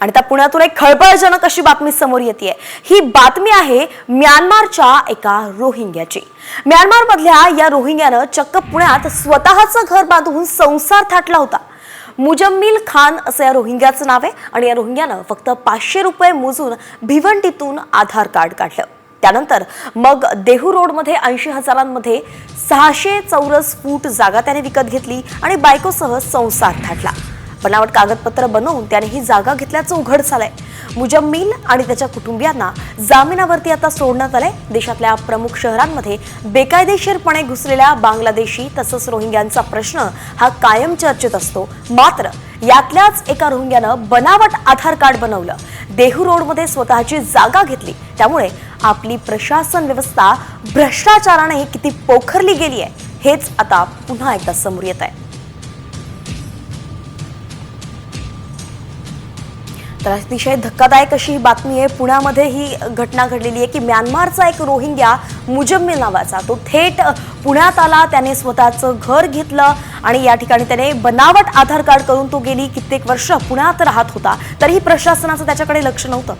आणि त्या पुण्यातून एक खळबळजनक अशी बातमी समोर येते ही बातमी आहे म्यानमारच्या एका रोहिंग्याची. म्यानमारमधल्या या रोहिंग्यानं चक्क पुण्यात स्वतःचं घर बांधून संसार थाटला होता. मुजम्मिल खान असं या रोहिंग्याचं नाव आहे आणि या रोहिंग्यानं फक्त पाचशे रुपये मोजून भिवंडीतून आधार कार्ड काढलं. त्यानंतर मग देहू रोडमध्ये ऐंशी हजारांमध्ये सहाशे चौरस फूट जागा त्याने विकत घेतली आणि बायकोसह संसार थाटला. बनावट कागदपत्र बनवून त्याने ही जागा घेतल्याचं उघड झालंय. मुजम्मिल आणि त्याच्या कुटुंबियांना जामिनावरती आता सोडण्यात आलंय. देशातल्या प्रमुख शहरांमध्ये बेकायदेशीरपणे घुसलेल्या बांगलादेशी तसंच रोहिंग्यांचा प्रश्न हा कायम चर्चेत असतो. मात्र यातल्याच एका रोहिंग्यानं बनावट आधार कार्ड बनवलं. देहू रोडमध्ये स्वतःची जागा घेतली. त्यामुळे आपली प्रशासन व्यवस्था भ्रष्टाचाराने किती पोखरली गेली आहे हेच आता पुन्हा एकदा समोर येत आहे. तर अतिशय धक्कादायक अशी ही बातमी आहे. पुण्यामध्ये ही घटना घडलेली आहे की म्यानमारचा एक रोहिंग्या मुजम्मिल नावाचा तो थेट पुण्यात आला त्याने स्वतःचं घर घेतलं आणि या ठिकाणी त्याने बनावट आधार कार्ड करून तो गेली. कित्येक वर्ष पुण्यात राहत होता. तरीही प्रशासनाचं त्याच्याकडे लक्ष नव्हतं.